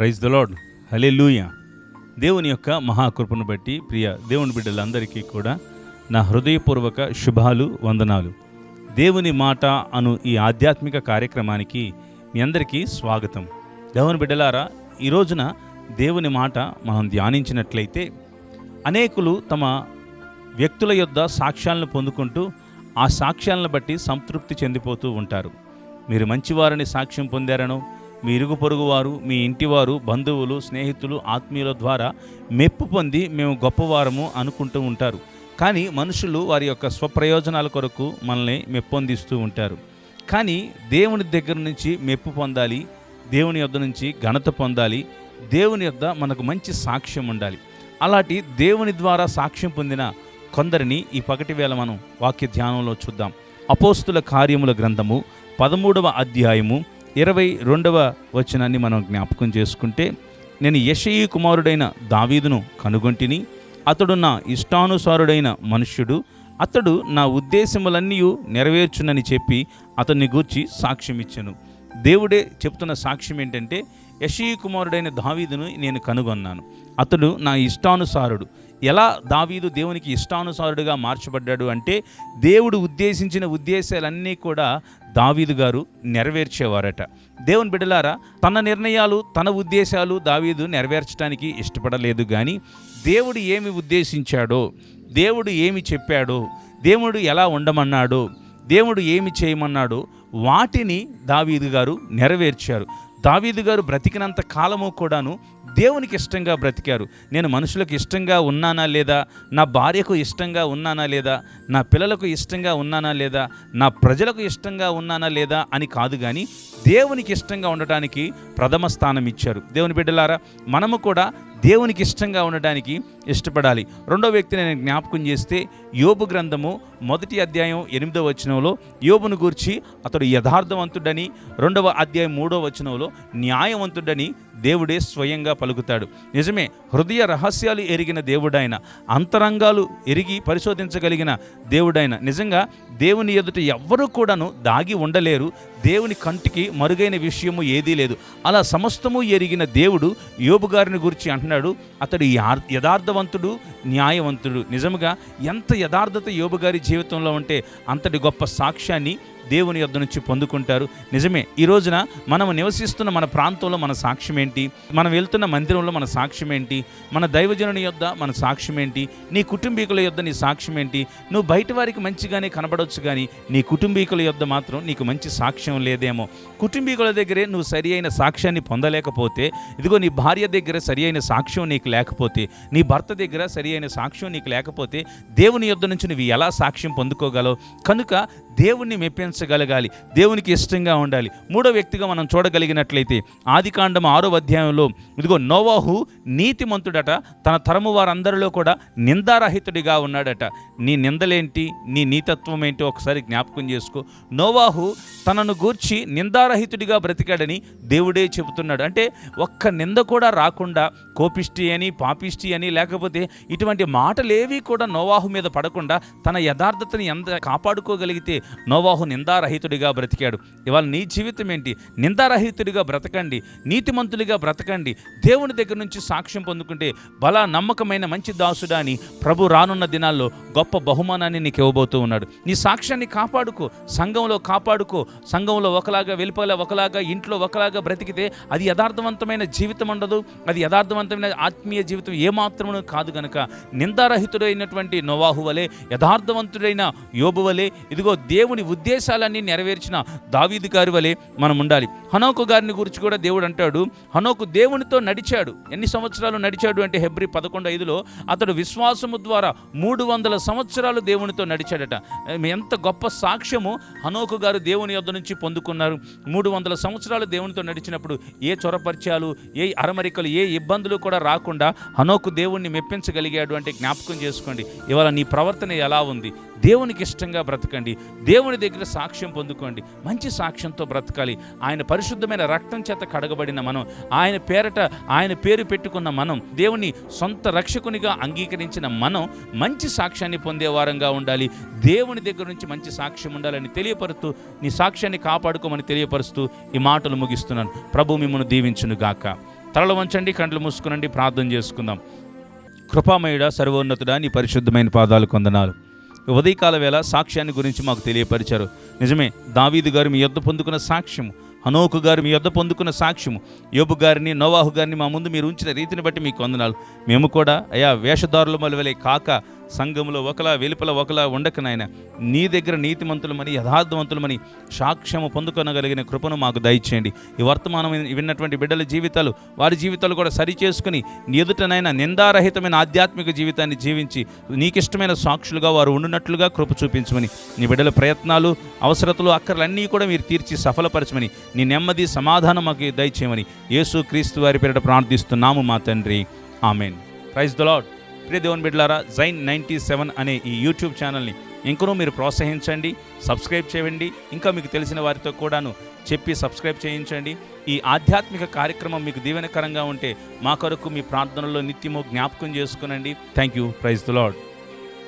Praise the lord హలే దేవుని యొక్క మహాకృపను బట్టి ప్రియ దేవుని బిడ్డలందరికీ కూడా నా హృదయపూర్వక శుభాలు వందనాలు. దేవుని మాట అను ఈ ఆధ్యాత్మిక కార్యక్రమానికి మీ అందరికీ స్వాగతం. దేవుని బిడ్డలారా ఈ రోజున దేవుని మాట మనం ధ్యానించినట్లయితే అనేకులు తమ వ్యక్తుల యొద్ద సాక్ష్యాలను పొందుకుంటూ ఆ సాక్ష్యాలను బట్టి సంతృప్తి చెందిపోతూ ఉంటారు. మీరు మంచివారని సాక్ష్యం పొందారనో మీ ఇరుగు పొరుగువారు మీ ఇంటివారు బంధువులు స్నేహితులు ఆత్మీయుల ద్వారా మెప్పు పొంది మేము గొప్పవారము అనుకుంటూ ఉంటారు. కానీ మనుషులు వారి యొక్క స్వప్రయోజనాల కొరకు మనల్ని మెప్పొందిస్తూ ఉంటారు. కానీ దేవుని దగ్గర నుంచి మెప్పు పొందాలి దేవుని యొద్ద నుంచి ఘనత పొందాలి దేవుని యొద్ద మనకు మంచి సాక్ష్యం ఉండాలి. అలాంటి దేవుని ద్వారా సాక్ష్యం పొందిన కొందరిని ఈ పగటి వేళ మనం వాక్య ధ్యానంలో చూద్దాం. అపోస్తుల కార్యముల గ్రంథము పదమూడవ అధ్యాయము ఇరవై రెండవ వచనాన్ని మనం జ్ఞాపకం చేసుకుంటే నేను యషయి కుమారుడైన దావీదును కనుగొంటిని అతడు నా ఇష్టానుసారుడైన మనుష్యుడు అతడు నా ఉద్దేశములన్నీ నెరవేర్చునని చెప్పి అతన్ని గూర్చి సాక్ష్యం ఇచ్చాను దేవుడే చెప్తున్న సాక్ష్యం ఏంటంటే యషీ కుమారుడైన దావీదును నేను కనుగొన్నాను. అతడు నా ఇష్టానుసారుడు. ఎలా దావీదు దేవునికి ఇష్టానుసారుడుగా మార్చబడ్డాడు అంటే దేవుడు ఉద్దేశించిన ఉద్దేశాలన్నీ కూడా దావీదు గారు నెరవేర్చేవారట. దేవుని బిడ్డలారా తన నిర్ణయాలు తన ఉద్దేశాలు దావీదు నెరవేర్చడానికి ఇష్టపడలేదు కానీ దేవుడు ఏమి ఉద్దేశించాడో దేవుడు ఏమి చెప్పాడో దేవుడు ఎలా ఉండమన్నాడో దేవుడు ఏమి చేయమన్నాడో వాటిని దావీదు గారు నెరవేర్చారు. దావీదు గారు బ్రతికినంత కాలము కూడాను దేవునికి ఇష్టంగా బ్రతికారు. నేను మనుషులకు ఇష్టంగా ఉన్నానా లేదా? నా భార్యకు ఇష్టంగా ఉన్నానా లేదా? నా పిల్లలకు ఇష్టంగా ఉన్నానా లేదా? నా ప్రజలకు ఇష్టంగా ఉన్నానా లేదా? అని కాదు కానీ దేవునికి ఇష్టంగా ఉండటానికి ప్రథమ స్థానం ఇచ్చారు. దేవుని బిడ్డలారా మనము కూడా దేవునికి ఇష్టంగా ఉండడానికి ఇష్టపడాలి. రెండో వ్యక్తిని నేను జ్ఞాపకం చేస్తే యోబు గ్రంథము మొదటి అధ్యాయం ఎనిమిదవ వచనంలో యోబును గూర్చి అతడు యథార్థవంతుడని రెండవ అధ్యాయం మూడవ వచనంలో న్యాయవంతుడని దేవుడే స్వయంగా పలుకుతాడు. నిజమే హృదయ రహస్యాలు ఎరిగిన దేవుడైన అంతరంగాలు ఎరిగి పరిశోధించగలిగిన దేవుడైన. నిజంగా దేవుని ఎదుట ఎవ్వరూ కూడాను దాగి ఉండలేరు. దేవుని కంటికి మరుగైన విషయము ఏదీ లేదు. అలా సమస్తము ఎరిగిన దేవుడు యోబు గారిని గురించి అంటున్నాడు. అతడు యథార్థవంతుడు న్యాయవంతుడు. నిజముగా ఎంత యథార్థత యోబు గారి జీవితంలో ఉంటే అంతటి గొప్ప సాక్ష్యాన్ని దేవుని యొద్ నుంచి పొందుకుంటారు. నిజమే ఈ రోజున మనం నివసిస్తున్న మన ప్రాంతంలో మన సాక్ష్యం ఏంటి? మనం వెళ్తున్న మందిరంలో మన సాక్ష్యం ఏంటి? మన దైవజనుని యొద్ద మన సాక్ష్యం ఏంటి? నీ కుటుంబీకుల యొద్ద నీ సాక్ష్యం ఏంటి? నువ్వు బయట వారికి మంచిగానే కనబడవచ్చు కానీ నీ కుటుంబీకుల యొద్ద మాత్రం నీకు మంచి సాక్ష్యం లేదేమో. కుటుంబీకుల దగ్గరే నువ్వు సరి అయిన సాక్ష్యాన్ని పొందలేకపోతే ఇదిగో నీ భార్య దగ్గర సరి అయిన సాక్ష్యం నీకు లేకపోతే నీ భర్త దగ్గర సరి అయిన సాక్ష్యం నీకు లేకపోతే దేవుని యొద్ద నుంచి నువ్వు ఎలా సాక్ష్యం పొందుకోగలవు? కనుక దేవుణ్ణి మెప్పించగలగాలి దేవునికి ఇష్టంగా ఉండాలి. మూడో వ్యక్తిగా మనం చూడగలిగినట్లయితే ఆదికాండం ఆరో అధ్యాయంలో ఇదిగో నోవాహు నీతిమంతుడట తన తరము వారందరిలో కూడా నిందారహితుడిగా ఉన్నాడట. నీ నిందలేంటి? నీ నీతత్వం ఏంటి ఒకసారి జ్ఞాపకం చేసుకో. నోవాహు తనను గూర్చి నిందారహితుడిగా బ్రతికాడని దేవుడే చెబుతున్నాడు. అంటే ఒక్క నింద కూడా రాకుండా కోపిష్టి అని పాపిష్టి అని లేకపోతే ఇటువంటి మాటలేవి కూడా నోవాహు మీద పడకుండా తన యథార్థతని ఎంత కాపాడుకోగలిగితే నోవాహు నిందారహితుడిగా బ్రతికాడు. ఇవాళ నీ జీవితం ఏంటి? నిందారహితుడిగా బ్రతకండి నీతిమంతుడిగా బ్రతకండి. దేవుని దగ్గర నుంచి సాక్ష్యం పొందుకుంటే బలా నమ్మకమైన మంచి దాసుడా అని ప్రభు రానున్న దినాల్లో గొప్ప బహుమానాన్ని నీకు ఇవ్వబోతూ ఉన్నాడు. నీ సాక్ష్యాన్ని కాపాడుకో సంఘంలో కాపాడుకో సంఘంలో ఒకలాగా వెలుపల ఒకలాగా ఇంట్లో ఒకలాగా బ్రతికితే అది యథార్థవంతమైన జీవితం ఉండదు. అది యథార్థవంతమైన ఆత్మీయ జీవితం ఏమాత్రమును కాదు కనుక నిందారహితుడైనటువంటి నోవాహు వలె యథార్థవంతుడైన యోబు వలె ఇదిగో దేవుని ఉద్దేశాలు ఉద్దేశాలన్నీ నెరవేర్చిన దావీదు గారి వలె మనం ఉండాలి. హనోకు గారిని గురించి కూడా దేవుడు అంటాడు హనోకు దేవునితో నడిచాడు. ఎన్ని సంవత్సరాలు నడిచాడు అంటే హెబ్రి పదకొండు ఐదులో అతడు విశ్వాసము ద్వారా మూడు వందల సంవత్సరాలు దేవునితో నడిచాడట. ఎంత గొప్ప సాక్ష్యము హనోకు గారు దేవుని యొద్ద నుంచి పొందుకున్నారు. మూడు వందల సంవత్సరాలు దేవునితో నడిచినప్పుడు ఏ చొరపరిచయాలు ఏ అరమరికలు ఏ ఇబ్బందులు కూడా రాకుండా హనోకు దేవుణ్ణి మెప్పించగలిగాడు అంటే జ్ఞాపకం చేసుకోండి. ఇవాళ నీ ప్రవర్తన ఎలా ఉంది? దేవునికి ఇష్టంగా బ్రతకండి. దేవుని దగ్గర సాక్ష్యం పొందుకోండి. మంచి సాక్ష్యంతో బ్రతకాలి. ఆయన పరిశుద్ధమైన రక్తం చేత కడగబడిన మనం ఆయన పేరట ఆయన పేరు పెట్టుకున్న మనం దేవుని సొంత రక్షకునిగా అంగీకరించిన మనం మంచి సాక్ష్యాన్ని పొందే వారంగా ఉండాలి. దేవుని దగ్గర నుంచి మంచి సాక్ష్యం ఉండాలని తెలియపరుస్తూ నీ సాక్ష్యాన్ని కాపాడుకోమని తెలియపరుస్తూ ఈ మాటలు ముగిస్తున్నాను. ప్రభు మిమ్మల్ని దీవించును గాక. తలలు వంచండి కండ్లు మూసుకునండి ప్రార్థన చేసుకుందాం. కృపామయుడ సర్వోన్నతుడా నీ పరిశుద్ధమైన పాదాలు కొందనాలు. ఉదయకాల వేళ సాక్ష్యాన్ని గురించి మాకు తెలియపరిచారు. నిజమే దావీదు గారు మీ యొద్ద పొందుకున్న సాక్ష్యము హనోకు గారు మీ యొద్ద పొందుకున్న సాక్ష్యము యోబు గారిని నోవాహు గారిని మా ముందు మీరు ఉంచిన రీతిని బట్టి మీకు వందనాలు. మేము కూడా అయా వేషధారుల మలవలే కాక సంఘంలో ఒకలా వెలుపల ఒకలా ఉండక నాయన. నీ దగ్గర నీతిమంతులమని యథార్థవంతులమని సాక్ష్యము పొందుకొనగలిగిన కృపను మాకు దయచేయండి. ఈ వర్తమానం విన్నటువంటి బిడ్డల జీవితాలు వారి జీవితాలు కూడా సరి చేసుకుని నీ ఎదుటనైనా నిందారహితమైన ఆధ్యాత్మిక జీవితాన్ని జీవించి నీకిష్టమైన సాక్షులుగా వారు ఉండునట్లుగా కృప చూపించమని నీ బిడ్డల ప్రయత్నాలు అవసరతలు అక్కర్లన్నీ కూడా మీరు తీర్చి సఫలపరచమని నీ నెమ్మది సమాధానం మాకు దయచేయమని యేసు క్రీస్తు వారి పేరిట ప్రార్థిస్తున్నాము మా తండ్రి. ఆమెన్. ప్రైజ్ ద లాడ్ ప్రియ దేవుని బిడ్లారా జైన్ నైంటీ సెవెన్ అనే ఈ యూట్యూబ్ ఛానల్ని ఇంకనూ మీరు ప్రోత్సహించండి సబ్స్క్రైబ్ చేయండి ఇంకా మీకు తెలిసిన వారితో కూడాను చెప్పి సబ్స్క్రైబ్ చేయించండి. ఈ ఆధ్యాత్మిక కార్యక్రమం మీకు దీవెనకరంగా ఉంటే మా కొరకు మీ ప్రార్థనలో నిత్యము జ్ఞాపకం చేసుకునండి. Thank you praise the lord